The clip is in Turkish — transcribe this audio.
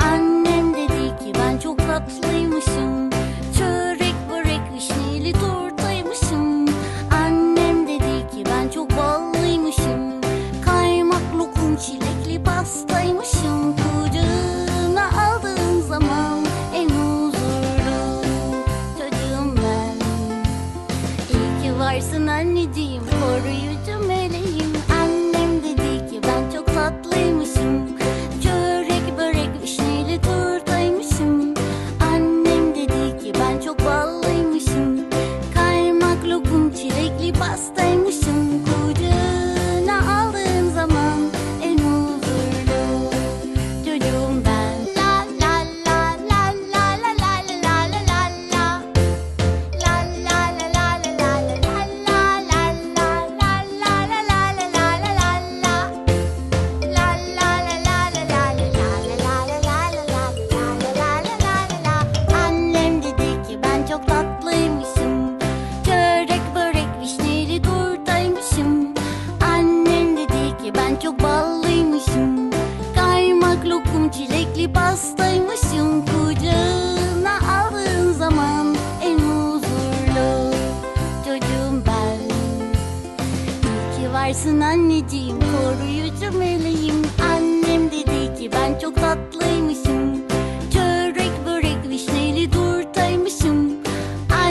Annem dedi ki ben çok tatlıymışım. varsın anneciğim. Koruyucum Ben çok ballıymışım. Kaymak lokum çilekli pastaymışım. Kucağına aldığın zaman en huzurlu çocuğum ben. İyi ki varsın anneciğim Koruyucu meleğim. Anne